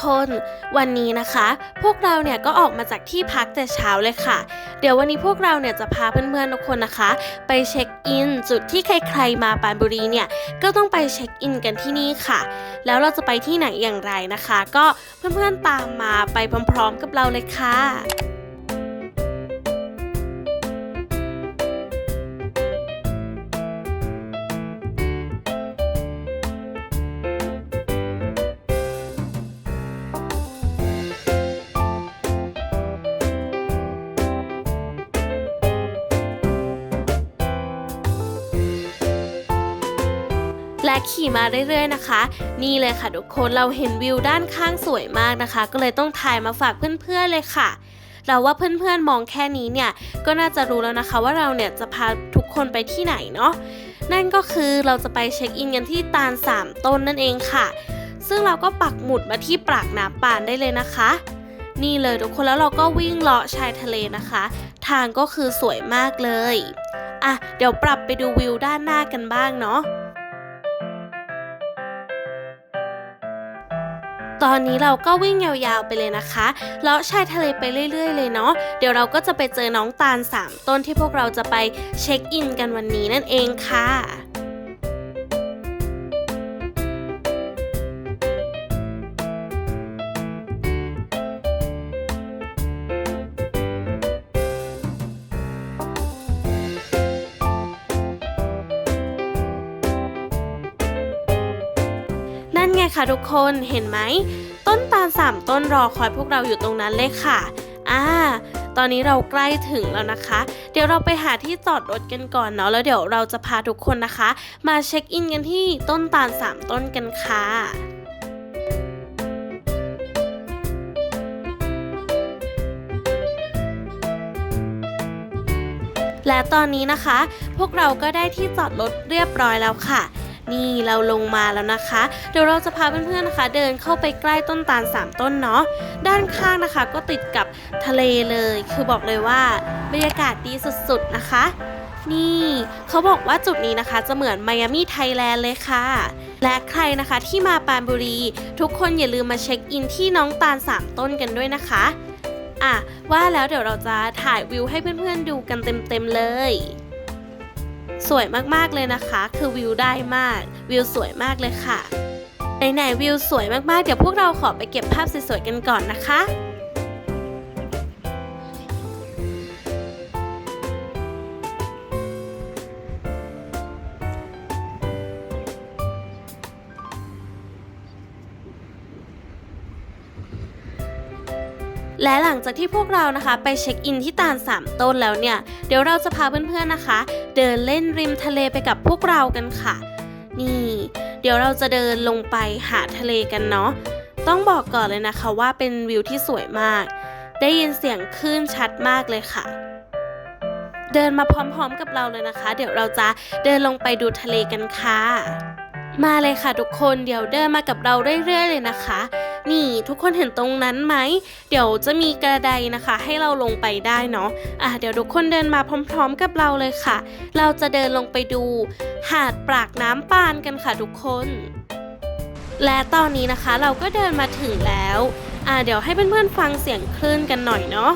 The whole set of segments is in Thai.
คน วันนี้นะคะ พวกเราเนี่ยก็ออกมาจากที่พักแต่เช้าเลยค่ะ เดี๋ยววันนี้พวกเราเนี่ยจะพาเพื่อนๆทุกคนนะคะ ไปเช็คอินจุดที่ใครๆมาปานบุรีเนี่ยก็ต้องไปเช็คอินกันที่นี่ค่ะ แล้วเราจะไปที่ไหนอย่างไรนะคะ ก็เพื่อนๆตามมาไปพร้อมๆกับเราเลยค่ะ ขี่มาเรื่อยๆนะคะ นี่เลยค่ะทุกคนเราเห็นวิวด้านข้างสวยมากนะคะ ก็เลยต้องถ่ายมาฝากเพื่อนๆเลยค่ะ เราว่าเพื่อนๆมองแค่นี้เนี่ยก็น่าจะรู้แล้วนะคะว่าเราเนี่ยจะพาทุกคนไปที่ไหนเนาะนั่นก็คือเราจะไปเช็คอินกันที่ตาลสามต้นนั่นเองค่ะ ซึ่งเราก็ปักหมุดมาที่ปากน้ำปานได้เลยนะคะ นี่เลยทุกคนแล้วเราก็วิ่งเลาะชายทะเลนะคะ ทางก็คือสวยมากเลยอะเดี๋ยวปรับไปดูวิวด้านหน้ากันบ้างเนาะ ตอนนี้เราก็วิ่งยาวๆไปเลยนะคะเลาะชายทะเลไปเรื่อย ๆ เลยเนาะเดี๋ยวเราก็จะไปเจอน้องตาล 3 ต้นที่พวกเราจะไปเช็คอินกันวันนี้นั่นเองค่ะ ไงคะทุกคนเห็นไหม ต้นตาลสามต้นรอคอยพวกเราอยู่ตรงนั้นเลยค่ะอ่าตอนนี้เราใกล้ถึงแล้วนะคะ เดี๋ยวเราไปหาที่จอดรถกันก่อนเนาะแล้วเดี๋ยวเราจะพาทุกคนนะคะ มาเช็คอินกันที่ต้นตาลสามต้นกันค่ะและตอนนี้นะคะ พวกเราก็ได้ที่จอดรถเรียบร้อยแล้วค่ะ นี่เราลงมาแล้วนะคะ เดี๋ยวเราจะพาเพื่อนๆนะคะ เดินเข้าไปใกล้ต้นตาล 3 ต้นเนาะด้านข้างนะคะก็ติดกับทะเลเลย คือบอกเลยว่าบรรยากาศดีสุดๆนะคะ นี่เขาบอกว่าจุดนี้นะคะ จะเหมือนไมอามี่ไทยแลนด์เลยค่ะ และใครนะคะที่มาปานบุรี ทุกคนอย่าลืมมาเช็คอินที่น้องตาล 3 ต้นกันด้วยนะคะอะว่าแล้วเดี๋ยวเราจะถ่ายวิวให้เพื่อนๆดูกันเต็มๆเลย สวยมากๆเลยนะคะ คือวิวได้มาก วิวสวยมากเลยค่ะไหนๆวิวสวยมากๆ เดี๋ยวพวกเราขอไปเก็บภาพสวยๆกันก่อนนะคะ และหลังจากที่พวกเรานะคะ ไปเช็คอินที่ตาลสามต้นแล้วเนี่ย เดี๋ยวเราจะพาเพื่อนๆนะคะ เดินเล่นริมทะเลไปกับพวกเรากันค่ะ นี่ เดี๋ยวเราจะเดินลงไปหาทะเลกันเนาะต้องบอกก่อนเลยนะคะว่าเป็นวิวที่สวยมาก ได้ยินเสียงคลื่นชัดมากเลยค่ะ เดินมาพร้อมๆกับเราเลยนะคะ เดี๋ยวเราจะเดินลงไปดูทะเลกันค่ะ มาเลยค่ะทุกคนเดี๋ยวเดินมากับเราเรื่อยๆเลยนะคะ นี่ทุกคนเห็นตรงนั้นไหม เดี๋ยวจะมีกระไดนะคะ ให้เราลงไปได้เนาะอะเดี๋ยวทุกคนเดินมาพร้อม ๆ กับเราเลยค่ะ เราจะเดินลงไปดู หาดปากน้ำปานกันค่ะทุกคน และตอนนี้นะคะเราก็เดินมาถึงแล้ว อะเดี๋ยวให้เพื่อนๆฟังเสียงคลื่นกันหน่อยเนาะ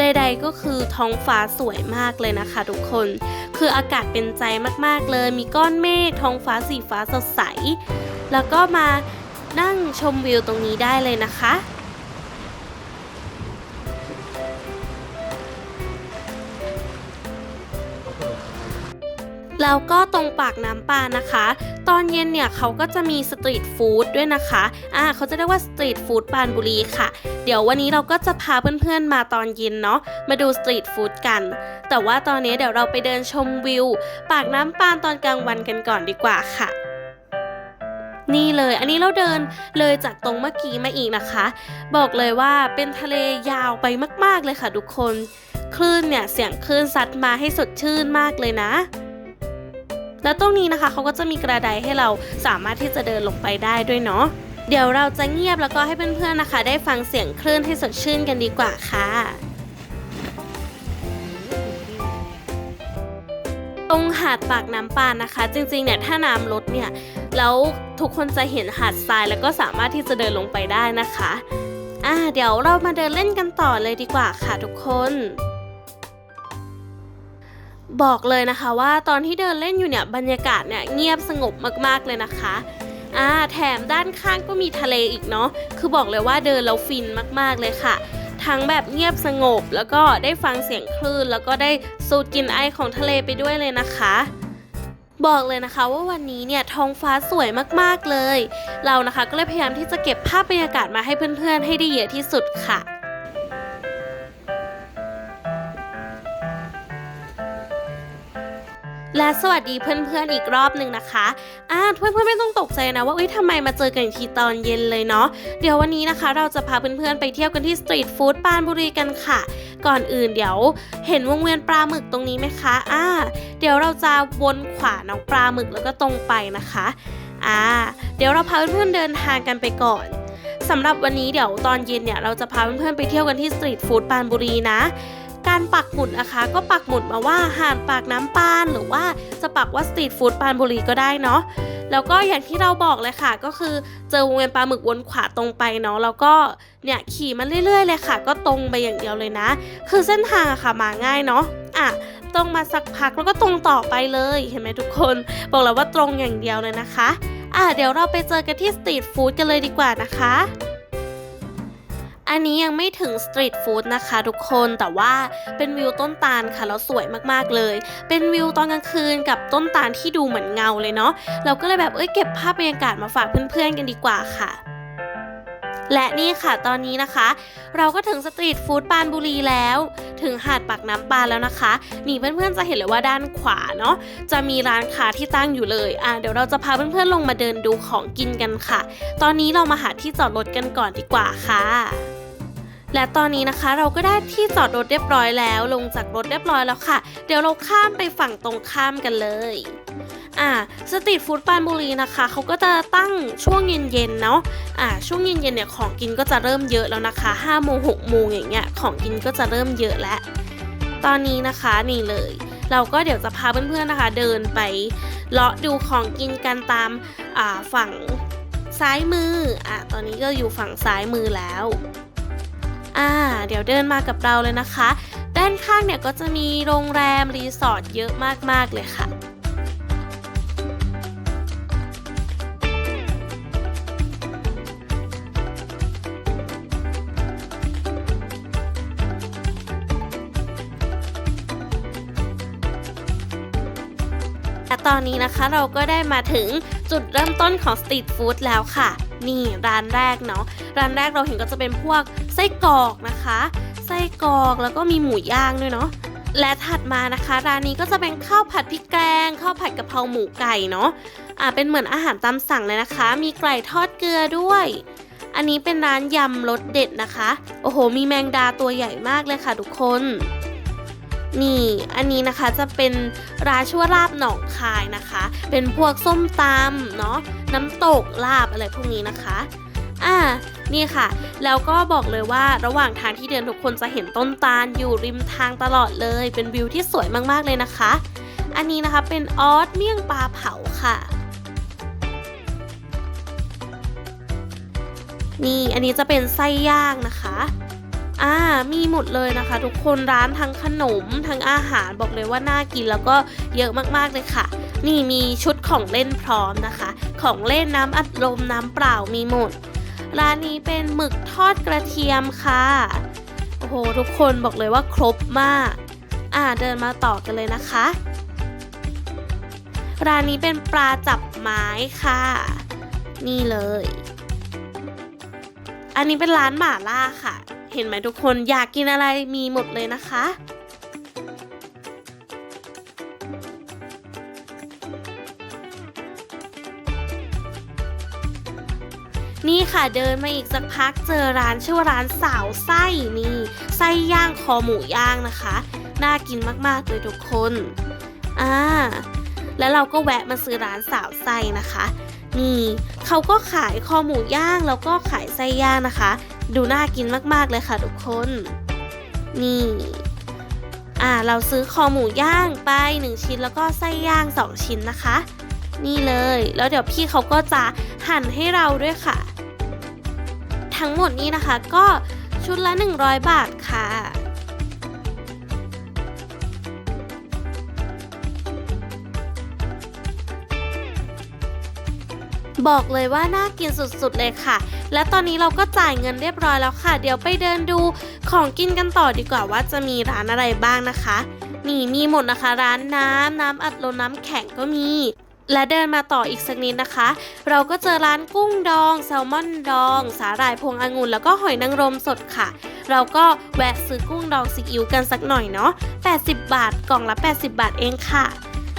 ใด ๆ ก็คือท้องฟ้าสวยมากเลยนะคะ ทุกคน คืออากาศเป็นใจมากๆเลย มีก้อนเมฆท้องฟ้าสีฟ้าสดใส แล้วก็มานั่งชมวิวตรงนี้ได้เลยนะคะ แล้วก็ตรงปากน้ำปลานะคะ ตอนเย็นเนี่ยเขาก็จะมีสตรีทฟู้ดด้วยนะคะอ่าเขาจะเรียกว่าสตรีทฟู้ดปานบุรีค่ะ เดี๋ยววันนี้เราก็จะพาเพื่อนๆมาตอนเย็นเนาะมาดูสตรีทฟู้ดกัน แต่ว่าตอนนี้เดี๋ยวเราไปเดินชมวิว ปากน้ำปานตอนกลางวันกันก่อนดีกว่าค่ะนี่เลยอันนี้เราเดินเลยจากตรงเมื่อกี้มาอีกนะคะ บอกเลยว่าเป็นทะเลยาวไปมาก ๆ เลยค่ะทุกคน คลื่นเนี่ย เสียงคลื่นซัดมาให้สดชื่นมากเลยนะ แล้วตรงนี้นะคะเขาก็จะมีกระไดให้เราสามารถที่จะเดินลงไปได้ด้วยเนาะเดี๋ยวเราจะเงียบแล้วก็ให้เพื่อนๆนะคะ ได้ฟังเสียงคลื่นให้สดชื่นกันดีกว่าค่ะตรงหาดปากน้ำปานนะคะ จริงๆเนี่ยถ้าน้ำลดเนี่ยแล้วทุกคนจะเห็นหาดทรายแล้วก็สามารถที่จะเดินลงไปได้นะคะอ่าเดี๋ยวเรามาเดินเล่นกันต่อเลยดีกว่าค่ะทุกคน บอกเลยนะคะว่าตอนที่เดินเล่นอยู่เนี่ยบรรยากาศเนี่ยเงียบสงบมากๆเลยนะคะอ่าแถมด้านข้างก็มีทะเลอีกเนาะคือบอกเลยว่าเดินแล้วฟินมากๆเลยค่ะ ทั้งแบบเงียบสงบแล้วก็ได้ฟังเสียงคลื่น แล้วก็ได้สูดกลิ่นไอของทะเลไปด้วยเลยนะคะบอกเลยนะคะว่าวันนี้เนี่ยท้องฟ้าสวยมากๆเลย เรานะคะก็เลยพยายามที่จะเก็บภาพบรรยากาศมาให้เพื่อนๆ ให้ได้เยอะที่สุดค่ะ และสวัสดีเพื่อนๆอีกรอบหนึ่งนะคะอ่าเพื่อนๆไม่ต้องตกใจนะว่าเอ้ยทำไมมาเจอกันอีกทีตอนเย็นเลยเนาะ เดี๋ยววันนี้นะคะ เราจะพาเพื่อนๆไปเที่ยวกันที่สตรีทฟู้ดปานบุรีกันค่ะ ก่อนอื่นเดี๋ยวเห็นวงเวียนปลาหมึกตรงนี้ไหมคะ อ่า เดี๋ยวเราจะวนขวาน้องปลาหมึกแล้วก็ตรงไปนะคะ อ่า เดี๋ยวเราพาเพื่อนๆเดินทางกันไปก่อนสำหรับวันนี้เดี๋ยวตอนเย็นเนี่ยเราจะพาเพื่อนๆไปเที่ยวกันที่สตรีทฟู้ดปานบุรีนะ การปักหมุดนะคะ ก็ปักหมุดมาว่าหาดปากน้ำปานหรือว่าจะปักว่าสตรีทฟู้ดปานบุรีก็ได้เนาะแล้วก็อย่างที่เราบอกเลยค่ะ ก็คือเจอวงเวียนปลาหมึกวนขวาตรงไปเนาะแล้วก็เนี่ยขี่มาเรื่อยๆเลยค่ะ ก็ตรงไปอย่างเดียวเลยนะ คือเส้นทางอะค่ะมาง่ายเนาะอะตรงมาสักพักแล้วก็ตรงต่อไปเลยเห็นไหมทุกคน บอกแล้วว่าตรงอย่างเดียวเลยนะคะอะเดี๋ยวเราไปเจอกันที่สตรีทฟู้ดกันเลยดีกว่านะคะ อันนี้ยังไม่ถึงสตรีทฟู้ดนะคะทุกคนแต่ว่าเป็นวิวต้นตาลค่ะแล้วสวยมากๆเลย เป็นวิวตอนกลางคืนกับต้นตาลที่ดูเหมือนเงาเลยเนาะเราก็เลยแบบเอ้ยเก็บภาพบรรยากาศมาฝากเพื่อนๆกันดีกว่าค่ะและนี่ค่ะตอนนี้นะคะ เราก็ถึงสตรีทฟู้ดปรานบุรีแล้ว ถึงหาดปากน้ำปานแล้วนะคะนี่เพื่อนๆจะเห็นเลยว่าด้านขวาเนาะจะมีร้านค้าที่ตั้งอยู่เลยอะเดี๋ยวเราจะพาเพื่อนๆลงมาเดินดูของกินกันค่ะ ตอนนี้เรามาหาที่จอดรถกันก่อนดีกว่าค่ะ และตอนนี้นะคะเราก็ได้ที่จอดรถเรียบร้อยแล้ว ลงจากรถเรียบร้อยแล้วค่ะ เดี๋ยวเราข้ามไปฝั่งตรงข้ามกันเลยอ่าสตรีทฟู้ดปรานบุรีนะคะเขาก็จะตั้งช่วงเย็นๆเนาะอ่าช่วงเย็นๆเนี่ยของกินก็จะเริ่มเยอะแล้วนะคะ5โมง6โมงอย่างเงี้ยของกินก็จะเริ่มเยอะแล้ว ตอนนี้นะคะนี่เลย เราก็เดี๋ยวจะพาเพื่อนๆนะคะ เดินไปเลาะดูของกินกันตามอ่าฝั่งซ้ายมืออ่าตอนนี้ก็อยู่ฝั่งซ้ายมือแล้ว อ่า เดี๋ยวเดินมากับเราเลยนะคะ ด้านข้างเนี่ยก็จะมีโรงแรมรีสอร์ทเยอะมากๆเลยค่ะและตอนนี้นะคะเราก็ได้มาถึง จุดเริ่มต้นของสตรีทฟู้ดแล้วค่ะ นี่ร้านแรกเนาะร้านแรกเราเห็นก็จะเป็นพวกไส้กรอกนะคะ ไส้กรอกแล้วก็มีหมูย่างด้วยเนาะและถัดมานะคะ ร้านนี้ก็จะเป็นข้าวผัดพริกแกงข้าวผัดกะเพราหมูไก่เนาะอ่าเป็นเหมือนอาหารตามสั่งเลยนะคะ มีไก่ทอดเกลือด้วย อันนี้เป็นร้านยำรสเด็ดนะคะ โอ้โห มีแมงดาตัวใหญ่มากเลยค่ะทุกคน นี่อันนี้นะคะจะเป็นร้านชื่ว่าลาบหนองคายนะคะ เป็นพวกส้มตำเนาะน้ำตกลาบอะไรพวกนี้นะคะอ่านี่ค่ะ แล้วก็บอกเลยว่าระหว่างทางที่เดินทุกคนจะเห็นต้นตาลอยู่ริมทางตลอดเลย เป็นวิวที่สวยมากๆเลยนะคะ อันนี้นะคะเป็นออสเมี่ยงปลาเผาค่ะนี่อันนี้จะเป็นไส้ย่างนะคะ อ่ามีหมดเลยนะคะ ทุกคนร้านทั้งขนมทั้งอาหารบอกเลยว่าน่ากินแล้วก็เยอะมากๆเลยค่ะ นี่มีชุดของเล่นพร้อมนะคะ ของเล่นน้ำอัดลมน้ำเปล่ามีหมด ร้านนี้เป็นหมึกทอดกระเทียมค่ะโอ้โหทุกคนบอกเลยว่าครบมาก อ่าเดินมาต่อกันเลยนะคะ ร้านนี้เป็นปลาจับไม้ค่ะ นี่เลย อันนี้เป็นร้านหม่าล่าค่ะ เห็นไหมทุกคนอยากกินอะไรมีหมดเลยนะคะนี่ค่ะเดินมาอีกสักพักเจอร้านชื่อว่าร้านสาวไส้นี่ไส้ย่างคอหมูย่างนะคะ น่ากินมากๆเลยทุกคนอ่าแล้วเราก็แวะมาซื้อร้านสาวไส้นะคะ นี่เขาก็ขายคอหมูย่างแล้วก็ขายไส้ย่างนะคะ ดูน่ากินมากๆเลยค่ะทุกคน นี่ อ่าเราซื้อคอหมูย่างไป 1 ชิ้นแล้วก็ไส้ย่าง 2 ชิ้นนะคะ นี่เลย แล้วเดี๋ยวพี่เขาก็จะหั่นให้เราด้วยค่ะ ทั้งหมดนี้นะคะก็ชุดละ 100 บาทค่ะ บอกเลยว่าน่ากินสุดๆเลยค่ะ และตอนนี้เราก็จ่ายเงินเรียบร้อยแล้วค่ะ เดี๋ยวไปเดินดูของกินกันต่อดีกว่าว่าจะมีร้านอะไรบ้างนะคะ นี่มีหมดนะคะ ร้านน้ำน้ำอัดลมน้ำแข็งก็มี และเดินมาต่ออีกสักนิดนะคะ เราก็เจอร้านกุ้งดอง แซลมอนดอง สาหร่ายพวงองุ่นแล้วก็หอยนางรมสดค่ะเราก็แวะซื้อกุ้งดองซีอิ๊วกันสักหน่อยเนาะ 80 บาท กล่องละ 80 บาทเองค่ะ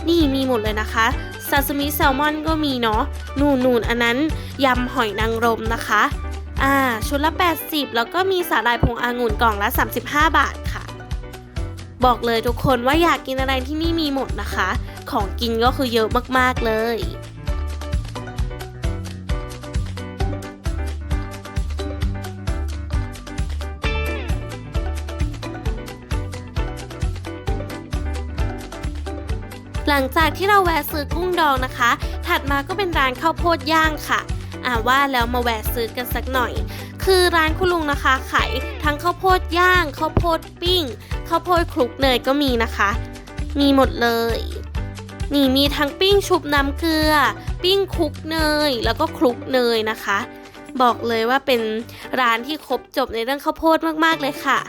นี่มีหมดเลยนะคะ ซาซิมิแซลมอนก็มีเนาะนูนนูนอันนั้นยำหอยนางรมนะคะ อ่า ชุดละ 80 แล้วก็มีสาหร่ายพงองุ่นกล่องละ 35 บาทค่ะ บอกเลยทุกคนว่าอยากกินอะไรที่นี่มีหมดนะคะ ของกินก็คือเยอะมากๆเลย หลังจากที่เราแวะซื้อกุ้งดองนะคะ ถัดมาก็เป็นร้านข้าวโพดย่างค่ะอ่าว่าแล้วมาแวะซื้อกันสักหน่อย คือร้านคุณลุงนะคะขายทั้งข้าวโพดย่างข้าวโพดปิ้งข้าวโพดคลุกเนยก็มีนะคะ มีหมดเลย นี่มีทั้งปิ้งชุบน้ำเกลือ ปิ้งคลุกเนย แล้วก็คลุกเนยนะคะ บอกเลยว่าเป็นร้านที่ครบจบในเรื่องข้าวโพดมากๆเลยค่ะ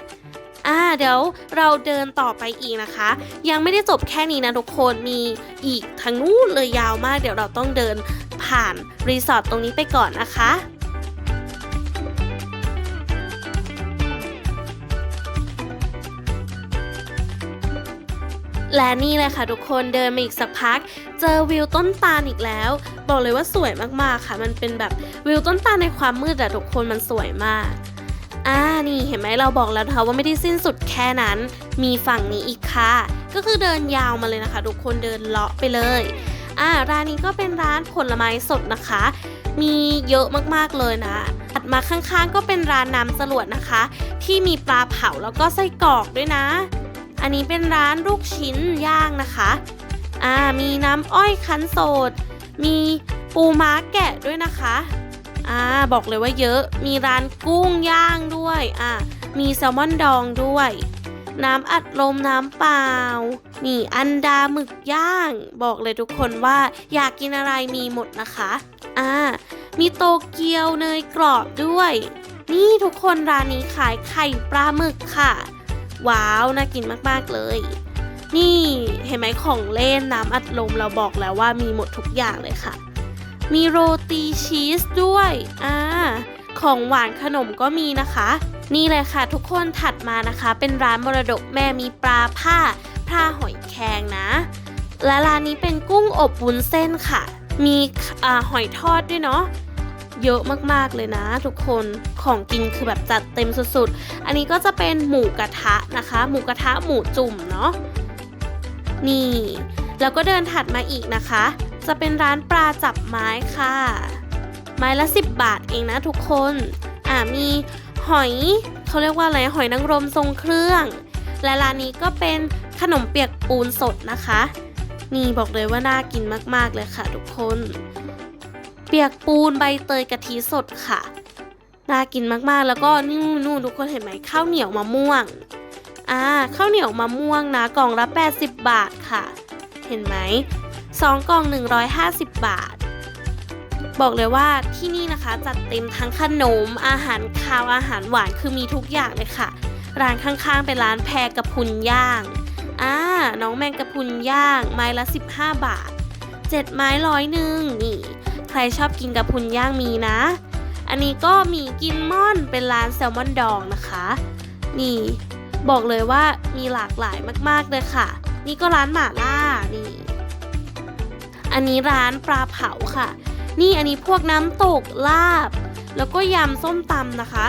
อ่าเดี๋ยวเราเดินต่อไปอีกนะคะ ยังไม่ได้จบแค่นี้นะทุกคนมีอีกทางนู้นเลยยาวมาก เดี๋ยวเราต้องเดินผ่านรีสอร์ทตรงนี้ไปก่อนนะคะและนี่เลยค่ะทุกคนเดินมาอีกสักพัก เจอวิวต้นตาลอีกแล้ว บอกเลยว่าสวยมากๆค่ะ มันเป็นแบบวิวต้นตาลในความมืดอะทุกคนมันสวยมาก อ่านี่เห็นไหมเราบอกแล้วนะคะว่าไม่ได้สิ้นสุดแค่นั้น มีฝั่งนี้อีกค่ะ ก็คือเดินยาวมาเลยนะคะ ทุกคนเดินเลาะไปเลยอ่าร้านนี้ก็เป็นร้านผลไม้สดนะคะ มีเยอะมากๆเลยนะถัดมาข้างๆ ก็เป็นร้านน้ำสลวดนะคะ ที่มีปลาเผาแล้วก็ไส้กรอกด้วยนะ อันนี้เป็นร้านลูกชิ้นย่างนะคะอ่ามีน้ำอ้อยคั้นสดมีปูม้าแกะด้วยนะคะ อ่าบอกเลยว่าเยอะ มีร้านกุ้งย่างด้วยอ่ามีแซลมอนดองด้วย น้ำอัดลมน้ำเปล่า นี่อันดาหมึกย่าง บอกเลยทุกคนว่าอยากกินอะไรมีหมดนะคะอ่ามีโตเกียวเนยกรอบด้วย นี่ทุกคนร้านนี้ขายไข่ปลาหมึกค่ะ ว้าวน่ากินมากๆเลย นี่เห็นไหมของเล่นน้ำอัดลมเราบอกแล้วว่ามีหมดทุกอย่างเลยค่ะ มีโรตีชีสด้วยอ่าของหวานขนมก็มีนะคะ นี่เลยค่ะทุกคนถัดมานะคะ เป็นร้านมรดกแม่มีปลาผ้าผ้าหอยแครงนะ และร้านนี้เป็นกุ้งอบวุ้นเส้นค่ะ มีอหอยทอดด้วยเนาะเยอะมากๆเลยนะทุกคนของกินคือแบบจัดเต็มสุดๆ อันนี้ก็จะเป็นหมูกระทะนะคะ หมูกระทะหมูจุ่มเนาะนี่ แล้วก็เดินถัดมาอีกนะคะ จะเป็นร้านปลาจับไม้ค่ะ ไม้ละ 10 บาทเองนะทุกคน อ่ามีหอยเขาเรียกว่าอะไรหอยนางรมทรงเครื่อง และร้านนี้ก็เป็นขนมเปียกปูนสดนะคะ นี่บอกเลยว่าน่ากินมากๆเลยค่ะ ทุกคน เปียกปูนใบเตยกะทิสดค่ะ น่ากินมากๆแล้วก็นู่นนู่นทุกคนเห็นไหมข้าวเหนียวมะม่วง อ่าข้าวเหนียวมะม่วงนะกล่องละ 80 บาทค่ะ เห็นไหมสองกล่อง 150 บาท บอกเลยว่าที่นี่นะคะจัดเต็มทั้งขนม อาหารคาวอาหารหวานคือมีทุกอย่างเลยค่ะ ร้านข้างๆ เป็นร้านแพรกระพุนย่างอ่าน้องแมงกระพุนย่างไม้ละ 15 บาท 7 ไม้ร้อยหนึ่งนี่ ใครชอบกินกระพุนย่างมีนะ อันนี้ก็มีกินม่อนเป็นร้านแซลมอนดองนะคะ นี่ บอกเลยว่ามีหลากหลายมากๆเลยค่ะ นี่ก็ร้านหม่าล่านี่ อันนี้ร้านปลาเผาค่ะ นี่อันนี้พวกน้ำตกลาบ แล้วก็ยำส้มตำนะคะ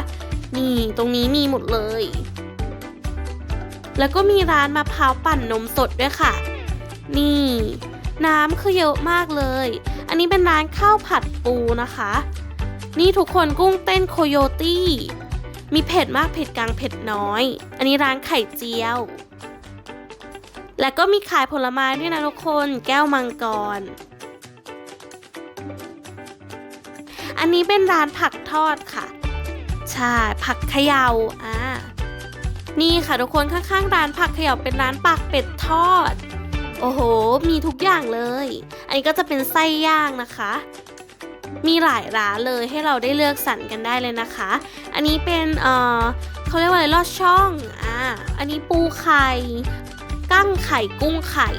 นี่ตรงนี้มีหมดเลย แล้วก็มีร้านมะพร้าวปั่นนมสดด้วยค่ะ นี่ น้ำคือเยอะมากเลย อันนี้เป็นร้านข้าวผัดปูนะคะ นี่ทุกคนกุ้งเต้นโคโยตี้มีเผ็ดมากเผ็ดกลางเผ็ดน้อย อันนี้ร้านไข่เจียว และก็มีขายผลไม้ด้วยนะทุกคน แก้วมังกร อันนี้เป็นร้านผักทอดค่ะ ใช่ ผักเขยาอ่า นี่ค่ะทุกคนข้างๆร้านผักเขยาเป็นร้านปากเป็ดทอด โอ้โห มีทุกอย่างเลย อันนี้ก็จะเป็นไส้ย่างนะคะ มีหลายร้านเลยให้เราได้เลือกสรรกันได้เลยนะคะ อันนี้เป็นเอ่อเขาเรียกว่าอะไรลอดช่อง อ่า อันนี้ปูไข่ กั้งไข่กุ้งไข่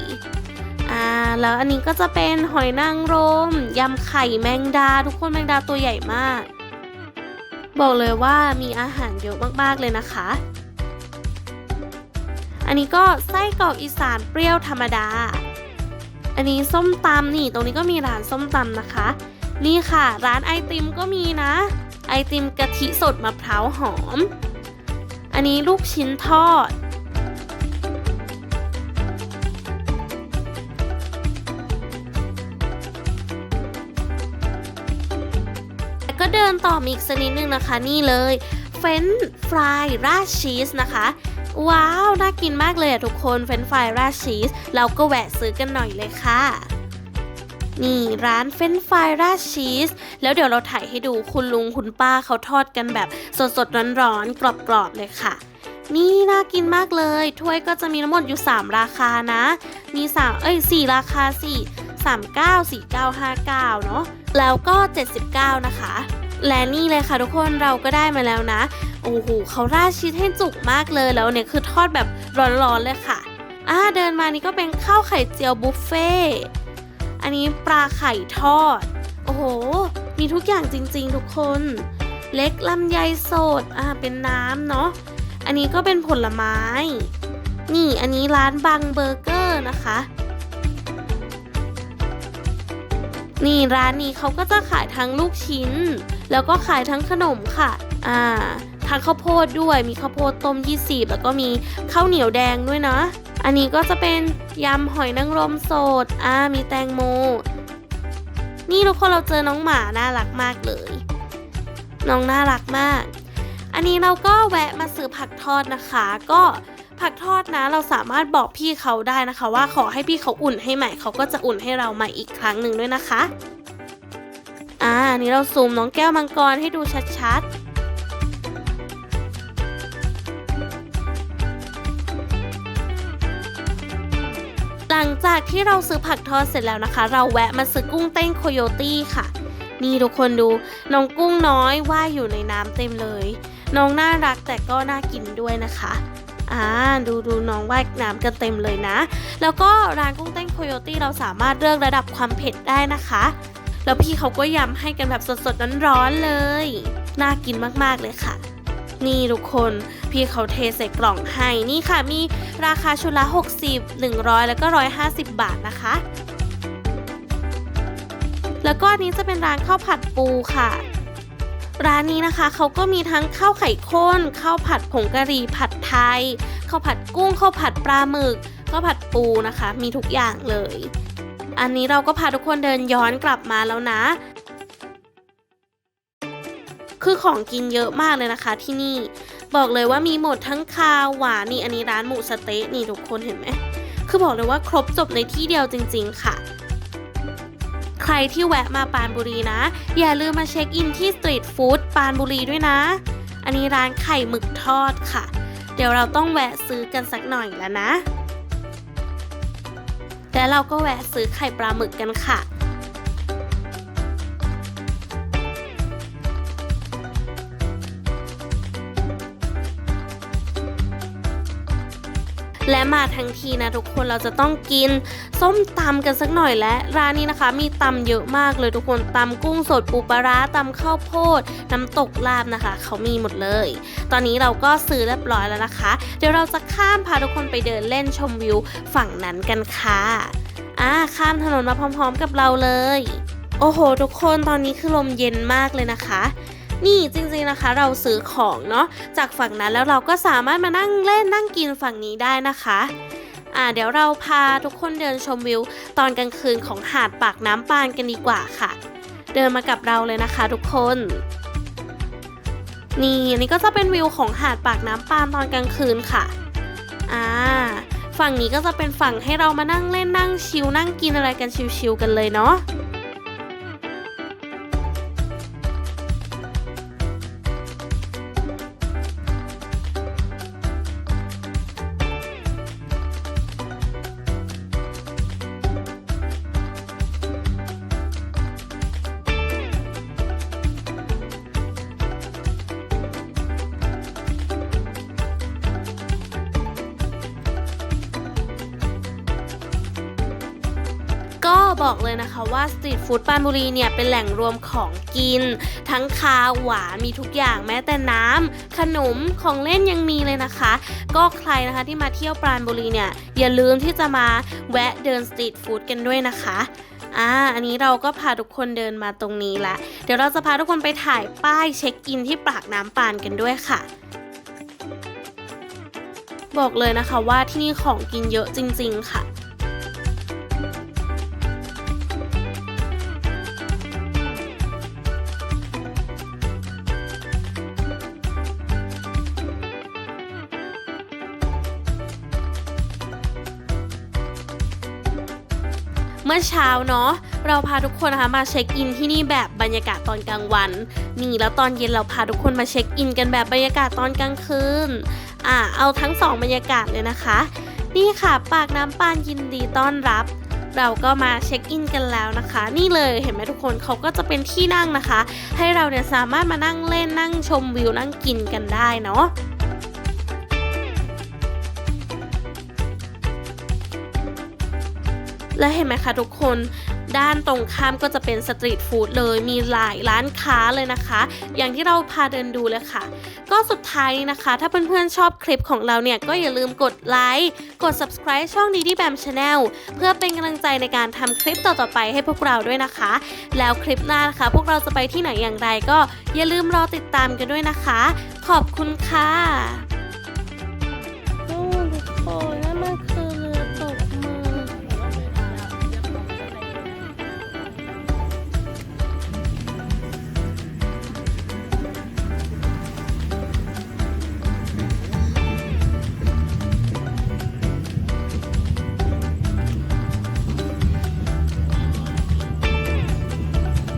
อ่าแล้วอันนี้ก็จะเป็นหอยนางรมยำไข่แมงดา ทุกคนแมงดาตัวใหญ่มาก บอกเลยว่ามีอาหารเยอะมากๆเลยนะคะ อันนี้ก็ไส้กรอกอีสานเปรี้ยวธรรมดา อันนี้ส้มตำนี่ตรงนี้ก็มีร้านส้มตำนะคะ นี่ค่ะ ร้านไอติมก็มีนะ ไอติมกะทิสดมะพร้าวหอม อันนี้ลูกชิ้นทอด ดินต่อมีอีกสักนิดนึงนะคะ นี่เลยเฟรนฟรายราดชีสนะคะ ว้าว น่ากินมากเลยอะทุกคนเฟรนฟรายราดชีสเราก็แวะซื้อกันหน่อยเลยค่ะนี่ร้านเฟรนฟรายราดชีส แล้วเดี๋ยวเราถ่ายให้ดูคุณลุงคุณป้าเขาทอดกันแบบสดๆร้อนๆกรอบๆเลยค่ะ นี่น่ากินมากเลย ถ้วยก็จะมีทั้งหมดอยู่ 3 ราคานะ มี 3 เอ้ย 4 ราคาสี่39 49 59 เนาะแล้วก็ 79 นะคะ และนี่เลยค่ะทุกคนเราก็ได้มาแล้วนะ โอ้โหเขาราดชีสให้จุกมากเลยแล้วเนี่ยคือทอดแบบร้อนๆเลยค่ะอ่าเดินมานี่ก็เป็นข้าวไข่เจียวบุฟเฟ่อันนี้ปลาไข่ทอด โอ้โห มีทุกอย่างจริงๆทุกคน เล็กลำไยสดอ่าเป็นน้ำเนาะอันนี้ก็เป็นผลไม้ นี่อันนี้ร้านบังเบอร์เกอร์นะคะ นี่ร้านนี้เขาก็จะขายทั้งลูกชิ้น แล้วก็ขายทั้งขนมค่ะ อ่าทั้งข้าวโพดด้วย มีข้าวโพดต้ม 20 แล้วก็มีข้าวเหนียวแดงด้วยนะ อันนี้ก็จะเป็นยำหอยนางรมสด อ่า มีแตงโม นี่ทุกคนเราเจอน้องหมาน่ารักมากเลย น้องน่ารักมาก อันนี้เราก็แวะมาซื้อผักทอดนะคะ ก็ ผักทอดนะ เราสามารถบอกพี่เขาได้นะคะ ว่าขอให้พี่เขาอุ่นให้ใหม่เขาก็จะอุ่นให้เราใหม่อีกครั้งหนึ่งด้วยนะคะ อ่านนี้เราซูมน้องแก้วมังกรให้ดูชัดๆหลังจากที่เราซื้อผักทอดเสร็จแล้วนะคะ เราแวะมาซื้อกุ้งเต้นโคโยตี้ค่ะ นี่ทุกคนดูน้องกุ้งน้อยว่ายอยู่ในน้ำเต็มเลย น้องน่ารักแต่ก็น่ากินด้วยนะคะ อ่าดูดูน้องว่ายน้ำกันเต็มเลยนะ แล้วก็ร้านกุ้งเต้นโคโยตี้เราสามารถเลือกระดับความเผ็ดได้นะคะ แล้วพี่เขาก็ยำให้กันแบบสดๆร้อนๆเลย น่ากินมากๆเลยค่ะ นี่ทุกคนพี่เขาเทใส่กล่องให้นี่ค่ะมีราคาชุดละ 60 100 แล้วก็ 150 บาทนะคะ แล้วก็อันนี้จะเป็นร้านข้าวผัดปูค่ะ ร้านนี้นะคะเขาก็มีทั้งข้าวไข่ข้นข้าวผัดผงกะหรี่ผัดไทยข้าวผัดกุ้งข้าวผัดปลาหมึกข้าวผัดปูนะคะ มีทุกอย่างเลย อันนี้เราก็พาทุกคนเดินย้อนกลับมาแล้วนะ คือของกินเยอะมากเลยนะคะที่นี่บอกเลยว่ามีหมดทั้งคาวหวานนี่อันนี้ร้านหมูสเต๊ะนี่ทุกคนเห็นไหมคือบอกเลยว่าครบจบในที่เดียวจริง ๆ ค่ะ ใครที่แวะมาปานบุรีนะ อย่าลืมมาเช็คอินที่สตรีทฟู้ดปานบุรีด้วยนะ อันนี้ร้านไข่หมึกทอดค่ะ เดี๋ยวเราต้องแวะซื้อกันสักหน่อยแล้วนะ แล้วเราก็แวะซื้อไข่ปลาหมึกกันค่ะ และมาทั้งทีนะทุกคนเราจะต้องกิน ส้มตำกันสักหน่อยและร้านนี้นะคะ มีตำเยอะมากเลยทุกคนตำกุ้งสดปูปลาร้าตำข้าวโพด น้ำตกลาบนะคะ เขามีหมดเลย ตอนนี้เราก็ซื้อเรียบร้อยแล้วนะคะ เดี๋ยวเราจะข้ามพาทุกคนไปเดินเล่นชมวิวฝั่งนั้นกันค่ะอ่าข้ามถนนมาพร้อม ๆ กับเราเลย โอ้โห ทุกคนตอนนี้คือลมเย็นมากเลยนะคะ นี่จริงๆนะคะเราซื้อของเนาะจากฝั่งนั้นแล้วเราก็สามารถมานั่งเล่นนั่งกินฝั่งนี้ได้นะคะอ่าเดี๋ยวเราพาทุกคนเดินชมวิว ตอนกลางคืนของหาดปากน้ำปานกันดีกว่าค่ะ เดินมากับเราเลยนะคะทุกคน นี่อันนี้ก็จะเป็นวิวของหาดปากน้ำปานตอนกลางคืนค่ะอ่าฝั่งนี้ก็จะเป็นฝั่งให้เรามานั่งเล่นนั่งชิลนั่งกินอะไรกันชิลๆกันเลยเนาะ บอกเลยนะคะว่าสตรีทฟู้ดปรานบุรีเนี่ยเป็นแหล่งรวมของกิน ทั้งคาวหวานมีทุกอย่างแม้แต่น้ำขนมของเล่นยังมีเลยนะคะ ก็ใครนะคะที่มาเที่ยวปรานบุรีเนี่ยอย่าลืมที่จะมาแวะเดินสตรีทฟู้ดกันด้วยนะคะอ่าอันนี้เราก็พาทุกคนเดินมาตรงนี้ละเดี๋ยวเราจะพาทุกคนไปถ่ายป้ายเช็คอินที่ปากน้ำปานกันด้วยค่ะบอกเลยนะคะว่าที่นี่ของกินเยอะจริง ๆ ค่ะ เมื่อเช้าเนาะเราพาทุกคนนะคะมาเช็คอินที่นี่แบบบรรยากาศตอนกลางวัน นี่แล้วตอนเย็นเราพาทุกคนมาเช็คอินกันแบบบรรยากาศตอนกลางคืนอ่าเอาทั้งสองบรรยากาศเลยนะคะ นี่ค่ะปากน้ำปานยินดีต้อนรับ เราก็มาเช็คอินกันแล้วนะคะ นี่เลยเห็นไหมทุกคนเขาก็จะเป็นที่นั่งนะคะ ให้เราเนี่ยสามารถมานั่งเล่นนั่งชมวิวนั่งกินกันได้เนาะ แล้วเห็นไหมคะทุกคนด้านตรงข้ามก็จะเป็นสตรีทฟู้ดเลยมีหลายร้านค้าเลยนะคะ อย่างที่เราพาเดินดูเลยค่ะ ก็สุดท้ายนี้นะคะ ถ้าเพื่อนๆชอบคลิปของเราเนี่ย ก็อย่าลืมกดไลค์กด subscribe ช่องดีดีแบมชาแนลเพื่อเป็นกำลังใจในการทำคลิปต่อๆไปให้พวกเราด้วยนะคะ แล้วคลิปหน้านะคะ พวกเราจะไปที่ไหนอย่างไรก็อย่าลืมรอติดตามกันด้วยนะคะ ขอบคุณค่ะ